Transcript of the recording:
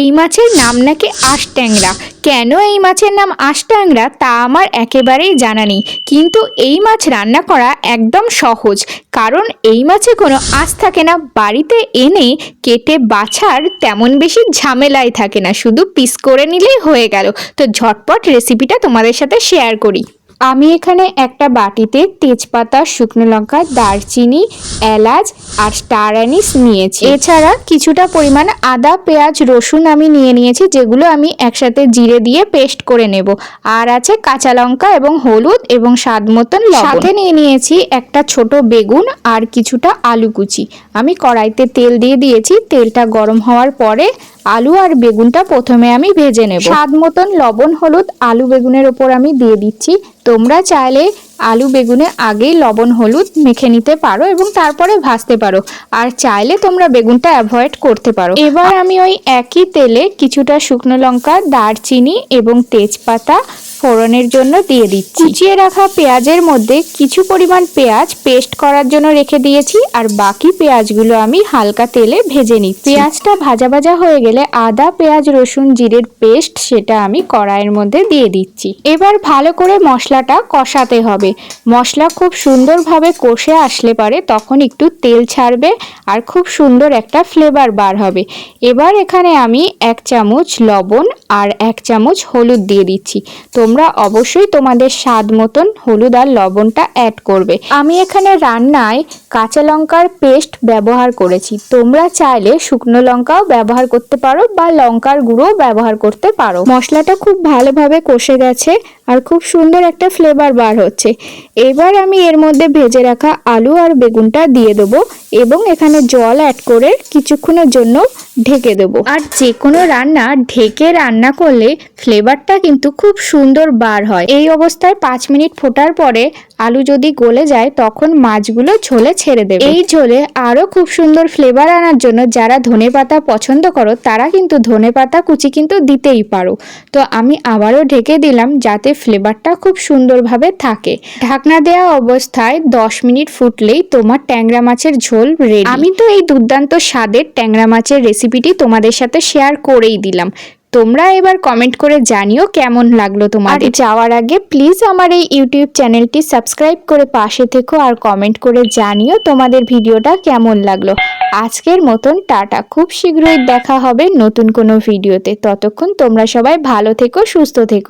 এই মাছের নাম নাকি আশট্যাংরা কেন এই মাছের নাম আশট্যাংরা তা আমার একেবারেই জানা নেই। কিন্তু এই মাছ রান্না করা একদম সহজ। কারণ এই মাছে কোনো আঁশ থাকে না, বাড়িতে এনে কেটে বাছার তেমন বেশি ঝামেলাই থাকে না। শুধু পিস করে নিলেই হয়ে গেল। তো ঝটপট রেসিপিটা তোমাদের সাথে শেয়ার করি। আমি এখানে একটা বাটিতে তেজপাতা, শুকনো লঙ্কা, দারচিনি, এলাচ আর স্টার অ্যানিস নিয়েছি। এছাড়া কিছুটা পরিমাণ আদা, পেঁয়াজ, রসুন আমি নিয়ে নিয়েছি, যেগুলো আমি একসাথে জিরে দিয়ে পেস্ট করে নেব। আর আছে কাঁচা লঙ্কা এবং হলুদ এবং স্বাদ মতন সাথে নিয়ে নিয়েছি একটা ছোট বেগুন আর কিছুটা আলু কুচি আমি কড়াইতে তেল দিয়ে দিয়েছি, তেলটা গরম হওয়ার পরে আলু আর বেগুনটা প্রথমে আমি ভেজে নেব। স্বাদ মতন লবণ, হলুদ, আলু বেগুনের ওপর আমি দিয়ে দিচ্ছি। তোমরা চাইলে আলু বেগুনে আগেই লবণ, হলুদ মেখে নিতে পারো এবং তারপরে ভাজতে পারো। আর চাইলে তোমরা বেগুনটা অ্যাভয়েড করতে পারো। এবার আমি ওই একই তেলে কিছুটা শুকনো লঙ্কা, দারচিনি এবং তেজপাতা ফোড়নের জন্য দিয়ে দিচ্ছি। কুচিয়ে রাখা পেঁয়াজের মধ্যে কিছু পরিমাণ পেঁয়াজ পেস্ট করার জন্য রেখে দিয়েছি আর বাকি পেঁয়াজগুলো আমি হালকা তেলে ভেজে নিচ্ছি। পেঁয়াজটা ভাজা ভাজা হয়ে গেলে আদা, পেঁয়াজ, রসুন, জিরের পেস্ট সেটা আমি কড়াইয়ের মধ্যে দিয়ে দিচ্ছি। এবার ভালো করে মশলাটা কষাতে হবে। মশলা খুব সুন্দরভাবে কষে আসলে পারে, তখন একটু তেল ছাড়বে আর খুব সুন্দর একটা ফ্লেভার বার হবে। এবার এখানে আমি এক চামচ লবণ আর এক চামচ হলুদ দিয়ে দিচ্ছি। তোমরা অবশ্যই তোমাদের স্বাদ মতন হলুদ আর লবণটা অ্যাড করবে। আমি এখানে রান্নায় কাঁচা লঙ্কার পেস্ট ব্যবহার করেছি। তোমরা চাইলে শুকনো লঙ্কাও ব্যবহার করতে পারো বা লঙ্কার গুঁড়ো ব্যবহার করতে পারো। মশলাটা খুব ভালোভাবে কষে গেছে আর খুব সুন্দর একটা ফ্লেভার বার হচ্ছে। এবার আমি এর মধ্যে ভেজে রাখা আলু আর বেগুনটা দিয়ে দেবো। এবং এখানে জল অ্যাড করে কিছুক্ষণের জন্য ঢেকে দেবো। আর যে কোনো রান্না ঢেকে রান্না করলে ফ্লেভারটা কিন্তু খুব সুন্দর বার হয়। এই অবস্থায় পাঁচ মিনিট ফোটার পরে আলু যদি গলে যায়, তখন মাছগুলো ঝোলে ছেড়ে দেবে। এই ঝোলে আরও খুব সুন্দর ফ্লেভার আনার জন্য যারা ধনে পাতা পছন্দ করো, তারা কিন্তু ধনে পাতা কুচি কিন্তু দিতেই পারো। তো আমি আবারও ঢেকে দিলাম যাতে ফ্লেভারটা খুব সুন্দরভাবে থাকে। ঢাকনা দেওয়া অবস্থায় দশ মিনিট ফুটলেই তোমার ট্যাংরা মাছের ঝোল রেডি আমি তো এই দুর্দান্ত স্বাদের ট্যাংরা মাছের রেসিপিটি তোমাদের সাথে শেয়ার করেই দিলাম। তোমরা এবার কমেন্ট করে জানিও কেমন লাগল তোমাদের। যাওয়ার আগে প্লিজ আমার এই ইউটিউব চ্যানেলটি সাবস্ক্রাইব করে পাশে থেকো আর কমেন্ট করে জানিও তোমাদের ভিডিওটা কেমন লাগল। আজকের মতন টাটা। খুব শীঘ্রই দেখা হবে নতুন কোনো ভিডিওতে ততক্ষণ তোমরা সবাই ভালো থেকো সুস্থ থেকো।